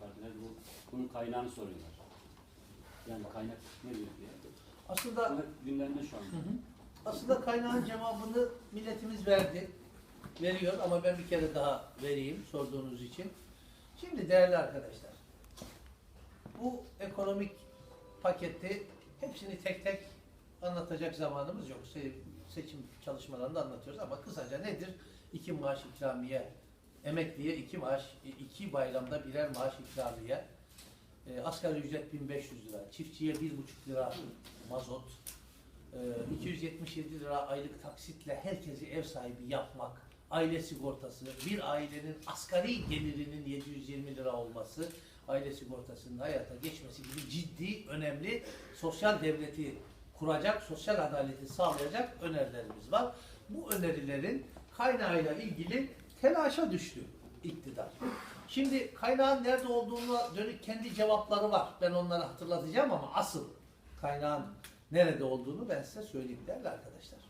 partiler bu bunun kaynağını soruyorlar. Yani kaynak nedir diye. Aslında Bu gündemde şu anda. aslında kaynağın cevabını milletimiz verdi. Veriyor ama ben bir kere daha vereyim sorduğunuz için. Şimdi değerli arkadaşlar, bu ekonomik paketi hepsini tek tek anlatacak zamanımız yok. Se- Seçim çalışmalarında anlatıyoruz ama kısaca nedir? İki maaş ikramiye, emekliye iki maaş, iki bayramda birer maaş ikramiye, e, asgari ücret 1500 lira, çiftçiye 1,5 lira mazot, e, 277 lira aylık taksitle herkesi ev sahibi yapmak, aile sigortası, bir ailenin asgari gelirinin 720 lira olması, aile sigortasının hayata geçmesi gibi ciddi, önemli sosyal devleti kuracak, sosyal adaleti sağlayacak önerilerimiz var. Bu önerilerin kaynağıyla ilgili telaşa düştü iktidar. Şimdi kaynağın nerede olduğuna dönük kendi cevapları var. Ben onları hatırlatacağım ama asıl kaynağın nerede olduğunu ben size söyleyeyim değerli arkadaşlar.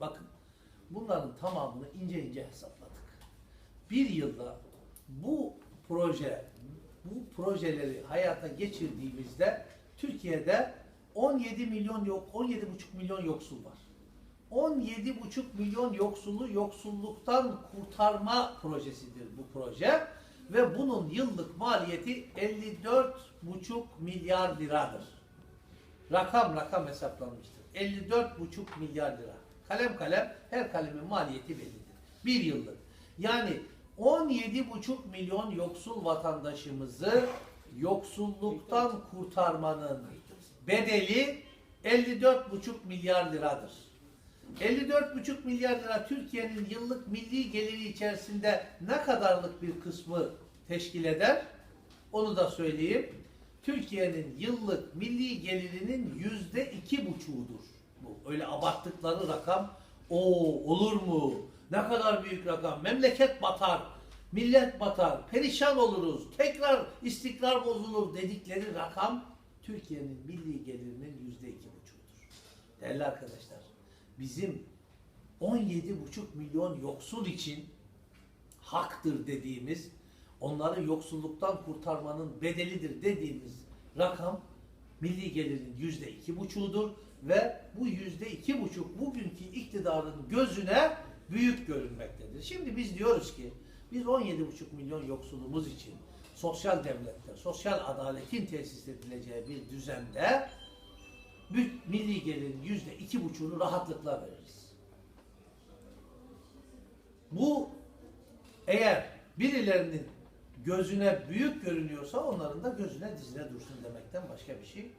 Bakın bunların tamamını ince ince hesapladık. Bir yılda bu proje, bu projeleri hayata geçirdiğimizde Türkiye'de 17 milyon yok, 17,5 milyon yoksul var. 17,5 milyon yoksulu yoksulluktan kurtarma projesidir bu proje ve bunun yıllık maliyeti 54,5 milyar liradır. Rakam rakam hesaplanmıştır. 54,5 milyar lira. Kalem kalem her kalemin maliyeti bellidir. Bir yıllık. Yani 17,5 milyon yoksul vatandaşımızı yoksulluktan kurtarmanın bedeli 54,5 milyar liradır. 54,5 milyar lira Türkiye'nin yıllık milli geliri içerisinde ne kadarlık bir kısmı teşkil eder? Onu da söyleyeyim. Türkiye'nin yıllık milli gelirinin yüzde iki buçuğudur. Bu öyle abarttıkları rakam. O olur mu? Ne kadar büyük rakam. Memleket batar, millet batar, perişan oluruz, tekrar istikrar bozulur dedikleri rakam Türkiye'nin milli gelirinin yüzde iki buçuğudur. Değerli arkadaşlar, bizim 17,5 milyon yoksul için haktır dediğimiz, onları yoksulluktan kurtarmanın bedelidir dediğimiz rakam milli gelirin yüzde iki buçuğudur ve bu yüzde iki buçuk bugünkü iktidarın gözüne büyük görünmektedir. Şimdi biz diyoruz ki biz 17,5 milyon yoksulumuz için sosyal devlette, sosyal adaletin tesis edileceği bir düzende milli gelirin yüzde iki buçuğunu rahatlıkla veririz. Bu eğer birilerinin gözüne büyük görünüyorsa onların da gözüne dizine dursun demekten başka bir şey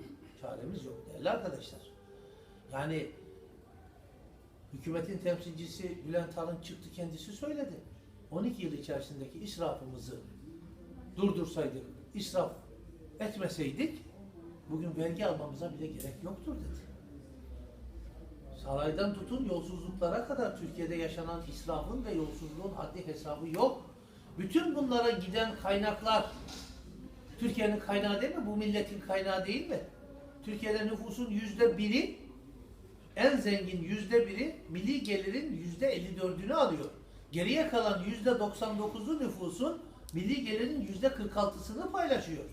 çaremiz yok değerli arkadaşlar. Yani hükümetin temsilcisi Bülent Arın çıktı kendisi söyledi. 12 yıl içerisindeki israfımızı durdursaydık, israf etmeseydik bugün vergi almamıza bile gerek yoktur dedi. Saraydan tutun yolsuzluklara kadar Türkiye'de yaşanan israfın ve yolsuzluğun haddi hesabı yok. Bütün bunlara giden kaynaklar Türkiye'nin kaynağı değil mi? Bu milletin kaynağı değil mi? Türkiye'de nüfusun yüzde biri en zengin yüzde biri milli gelirin yüzde 54'ünü alıyor. Geriye kalan yüzde 99'u nüfusun milli gelirin yüzde 46'sını paylaşıyor.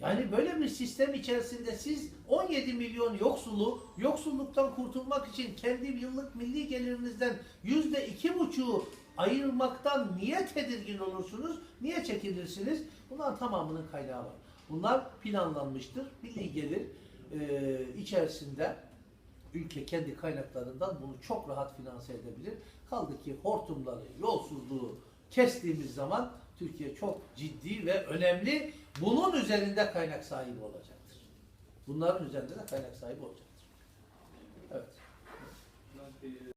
Yani böyle bir sistem içerisinde siz 17 milyon yoksulu yoksulluktan kurtulmak için kendi yıllık milli gelirinizden yüzde iki buçuğu ayırmaktan niye tedirgin olursunuz? Niye çekinirsiniz? Bunların tamamının kaynağı var. Bunlar planlanmıştır. Milli gelir e, içerisinde ülke kendi kaynaklarından bunu çok rahat finanse edebilir. Kaldı ki hortumları, yolsuzluğu kestiğimiz zaman Türkiye çok ciddi ve önemli bunun üzerinde kaynak sahibi olacaktır. Bunların üzerinde de kaynak sahibi olacaktır. Evet.